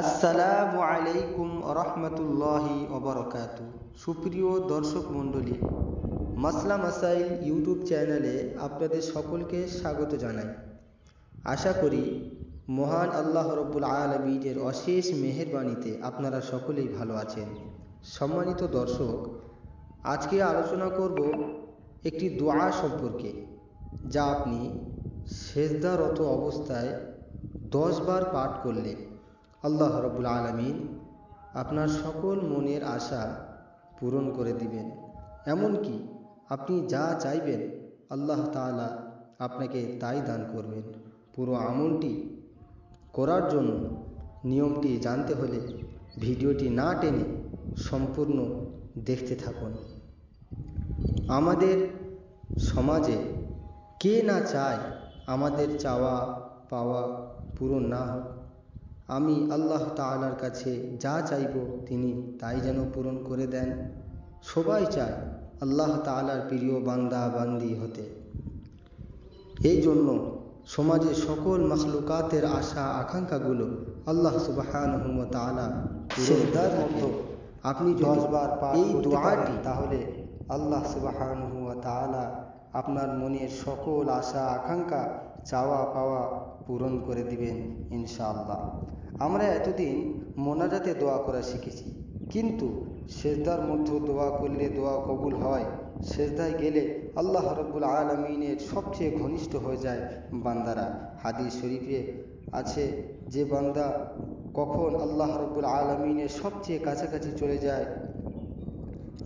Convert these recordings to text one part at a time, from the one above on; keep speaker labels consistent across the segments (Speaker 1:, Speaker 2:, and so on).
Speaker 1: আসসালামু আলাইকুম রহমতুল্লাহি অবরকাত সুপ্রিয় দর্শক মণ্ডলী, মাসলা মাসাইল ইউটিউব চ্যানেলে আপনাদের সকলকে স্বাগত জানাই। আশা করি মহান আল্লাহ রব্বুল আলমীদের অশেষ মেহেরবাণীতে আপনারা সকলেই ভালো আছেন। সম্মানিত দর্শক, আজকে আলোচনা করব একটি দোয়া সম্পর্কে, যা আপনি সেজদারত অবস্থায় দশবার পাঠ করলে আল্লাহ রবুল আলমিন আপনার সকল মনের আশা পূরণ করে দিবেন। এমনকি আপনি যা চাইবেন, আল্লাহ তাআলা আপনাকে তাই দান করবেন। পুরো আমলটি করার জন্য নিয়মটি জানতে হলে ভিডিওটি না টেনে সম্পূর্ণ দেখতে থাকুন। আমাদের সমাজে কে না চায় আমাদের চাওয়া পাওয়া পূরণ না হোক আমি আল্লাহ তাআলার কাছে যা চাইব তিনি তাই যেন পূরণ করে দেন। সবাই চায় আল্লাহ তাআলার প্রিয় বান্দা বান্দি হতে। এই জন্য সমাজে সকল মখলুকাতের আশা আকাঙ্ক্ষাগুলো আল্লাহ তাআলা সেজদার মতো আপনি দশবার এই দোয়াটি তাহলে আল্লাহ সুবাহানহু তাআলা আপনার মনের সকল আশা আকাঙ্ক্ষা চাওয়া পাওয়া পূরণ করে দিবেন ইনশাআল্লাহ। আমরা এতদিন মোনাজাতে দোয়া করা শিখেছি, কিন্তু সেজদার মধ্যে দোয়া করলে দোয়া কবুল হয়, সেজদায় গেলে আল্লাহ রব্বুল আলমিনের সবচেয়ে ঘনিষ্ঠ হয়ে যায় বান্দারা। হাদিস শরীফে আছে, যে বান্দা কখন আল্লাহ রব্বুল আলমিনের সবচেয়ে কাছাকাছি চলে যায়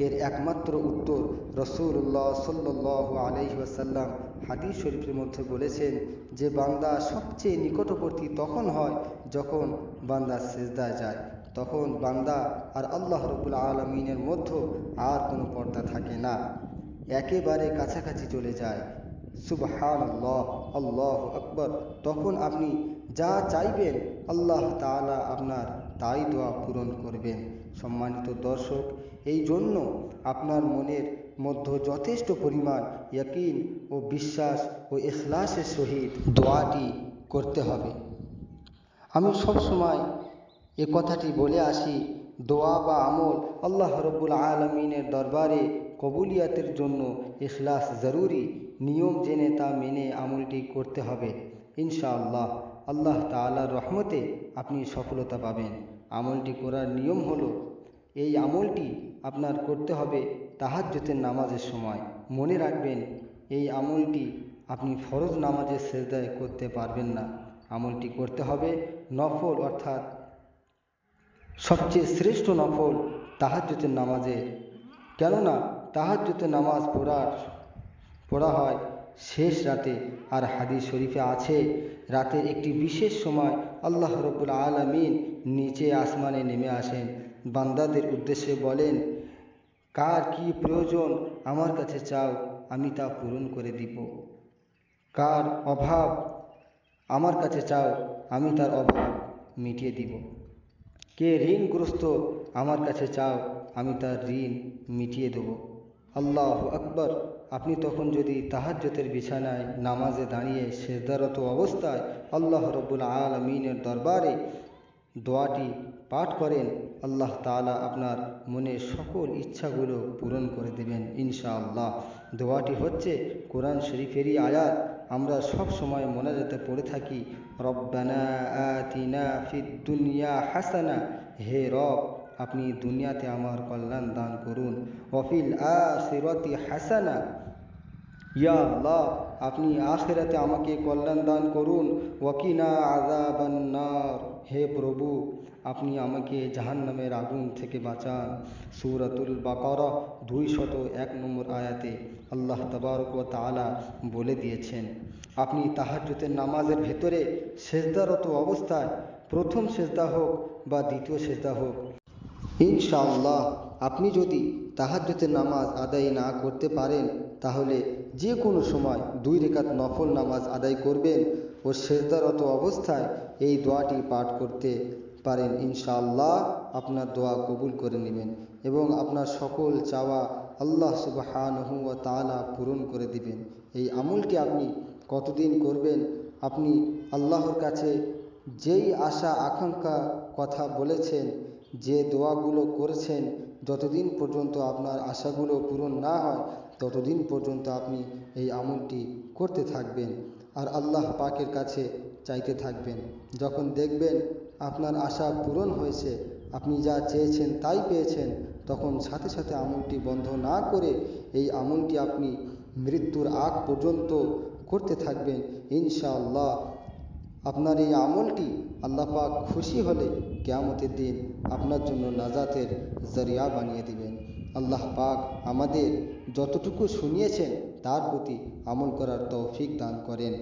Speaker 1: এর একমাত্র উত্তর রসুল্লাহ সাল্লাহ আলহিহাসাল্লাম হাদিস শরীফের মধ্যে বলেছেন যে, বান্দা সবচেয়ে নিকটবর্তী তখন হয় যখন বান্দা সেজদায় যায়। তখন বান্দা আর আল্লাহ রবুল আলমিনের মধ্যে আর কোনো পর্দা থাকে না। একেবারে কাছাকাছি চলে যায়। সুবহান আল্লাহ আল্লাহ আকবর। তখন আপনি যা চাইবেন আল্লাহ তাআলা আপনার তাই দোয়া পূরণ করবেন। সম্মানিত দর্শক, এই জন্য আপনার মনের মধ্যে যথেষ্ট পরিমাণ ইয়াকিন ও বিশ্বাস ও ইখলাসের সহিত দোয়াটি করতে হবে। আমি সব সময় এ কথাটি বলে আসি, দোয়া বা আমল আল্লাহ রব্বুল আলমিনের দরবারে কবুলিয়াতের জন্য ইখলাস জরুরি। নিয়ম জেনে তা মেনে আমলটি করতে হবে, ইনশাআল্লাহ। আল্লাহ তাআলার রহমতে আপনি সফলতা পাবেন। আমলটি করার নিয়ম হলো, এই আমলটি আপনার করতে হবে তাহার তাহাজ্জুতের নামাজের সময়। মনে রাখবেন, এই আমলটি আপনি ফরজ নামাজের সেজদায় করতে পারবেন না। আমলটি করতে হবে নফল, অর্থাৎ সবচেয়ে শ্রেষ্ঠ নফল তাহার তাহাজ্জুতের নামাজে কেননা তাহার তাহাজ্জুতের নামাজ পড়ার, পড়া হয় শেষ রাতে আর হাদিস শরীফে আছে, রাতের একটি বিশেষ সময় আল্লাহ রব্বুল আলমিন নিচে আসমানে নেমে আসেন। বান্দাদের উদ্দেশ্যে বলেন, কার কি প্রয়োজন আমার কাছে চাও, আমি তা পূরণ করে দিব। কার অভাব আমার কাছে চাও, আমি তার অভাব মিটিয়ে দিব। কে ঋণগ্রস্ত আমার কাছে চাও, আমি তার ঋণ মিটিয়ে দেব। আল্লাহ আকবর। আপনি তখন যদি তাহাজ্যতের বিছানায় নামাজে দাঁড়িয়ে সেজদারত অবস্থায় আল্লাহ রব্বুল আলমিনের দরবারে দোয়াটি পাঠ করেন, আল্লাহ তালা আপনার মনের সকল ইচ্ছাগুলো পূরণ করে দেবেন ইনশাআল্লাহ। দোয়াটি হচ্ছে কোরআন শরীফেরই আয়াত। আমরা সব সময় মোনাজাতে পড়ে থাকি, রব্বানা আতিনা ফিদ দুনিয়া হাসানা হে রব আপনি দুনিয়াতে আমার কল্যাণ দান করুন। ওফিল আখিরাতি হাসানা। ইয়া আল্লাহ, আপনি আখেরাতে আমাকে কল্যাণ দান করুন। ওয়াকিনা আজাবান্নার হে প্রভু, আপনি আমাকে জাহান্নামের আগুন থেকে বাঁচান। সুরাতুল বাকারা দুই শত এক নম্বর আয়াতে আল্লাহ তবারক তালা বলে দিয়েছেন, আপনি তাহাজ্জুতের নামাজের ভেতরে সেজদারত অবস্থায় প্রথম সেজদা হোক বা দ্বিতীয় সেজদা হোক ইনশাআল্লাহ, আপনি যদি তাহাজ্জুতের নামাজ আদায় না করতে পারেন, তাহলে যে কোনো সময় দুই রেখাত নফল নামাজ আদায় করবেন ও সেজদারত অবস্থায় এই দোয়াটি পাঠ করতে পারেন। ইনশাআল্লাহ, আপনার দোয়া কবুল করে নেবেন এবং আপনার সকল চাওয়া আল্লাহ সুবাহানহু ও তালা পূরণ করে দিবেন। এই আমলটি আপনি কতদিন করবেন? আপনি আল্লাহর কাছে যেই আশা, আকাঙ্ক্ষা, কথা বলেছেন যে দোয়াগুলো করেছেন, যতদিন পর্যন্ত আপনার আশাগুলো পূরণ না হয়, ততদিন পর্যন্ত আপনি এই আমলটি করতে থাকবেন আর আল্লাহ পাকের কাছে চাইতে থাকবেন। যখন দেখবেন আপনার আশা পূরণ হয়েছে, আপনি যা চেয়েছেন তাই পেয়েছেন, তখন সাথে সাথে আমলটি বন্ধ না করে এই আমলটি আপনি মৃত্যুর আগ পর্যন্ত করতে থাকবেন। ইনশাআল্লাহ আপনার এই আমলটি আল্লাহ পাক খুশি হলে কেয়ামতের দিন আপনার জন্য নাজাতের জরিয়া বানিয়ে দিবেন। আল্লাহ পাক আমাদের যতটুকু শুনিয়েছেন তার প্রতি আমল করার তৌফিক দান করেন।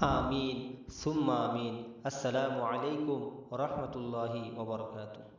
Speaker 2: আমিন। সুম্মা আমিন। আসসালামু আলাইকুম রহমতুল্লাহি ওবরকাতুহ